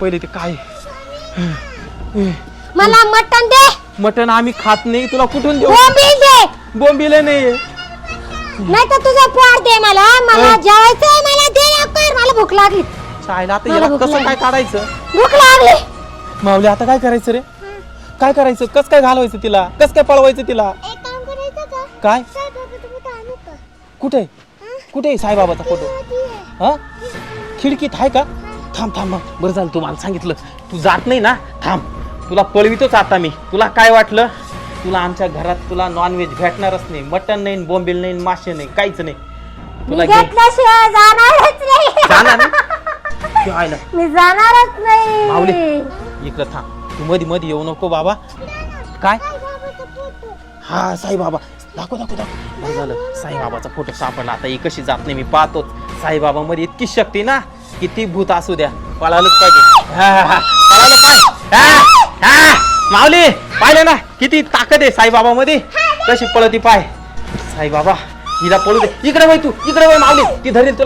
पहिले ते काय? मला मटण दे. मटण आम्ही खात नाही तुला कुठून देऊ? बोंबील दे. बोंबिले नाही नाही तर तुझा पोर दे मला. मला. जेवायचंय मला दे लवकर. मला भूक लागली. चायला आता मला याला भूक कसं लागली. काय काढायचं? भूक लागली. माऊली आता काय करायचं रे? काय करायचं? कस काय घालवायचं तिला? कस काय पळवायचं तिला? एक काम करायचं का? काय? कुठे? कुठे आहे साईबाबाचा फोटो? हा? खिडकीत आहे का? थांब थांब बरं झालं तू मला सांगितलं. तू जात नाही ना? थांब. तुला पळवितोच आता मी. तुला काय वाटलं? तुला आमच्या घरात तुला नॉनव्हेज भेटणारच नाही. मटन नाही बोंबील नाही मासे नाही काहीच नाही. तुला मी घे घेतल्याशिवाय जाणारच नाही. जाणार ना? तू आहे ना? मी जाणारच नाही. माऊली इकडं थांब. तू मधी मधी येऊ नको बाबा. काय? हा साईबाबा. दाखव दाखव दाखव. बरं झालं. साईबाबाचा फोटो सापडला. आता ही कशी जात नाही मी पाहतोच. साईबाबा मध्ये इतकी शक्ती ना. किती भूत असू द्या. पळालंच पाहिजे. हा, हा, हा. पळालं पाय हा, हा. माऊली पाहिलं ना? किती ताकद आहे साईबाबा मध्ये कशी पळती पाय. साईबाबा हिला पळू दे. इकडे वय तू इकडे वय माऊली. ती धरील तुला.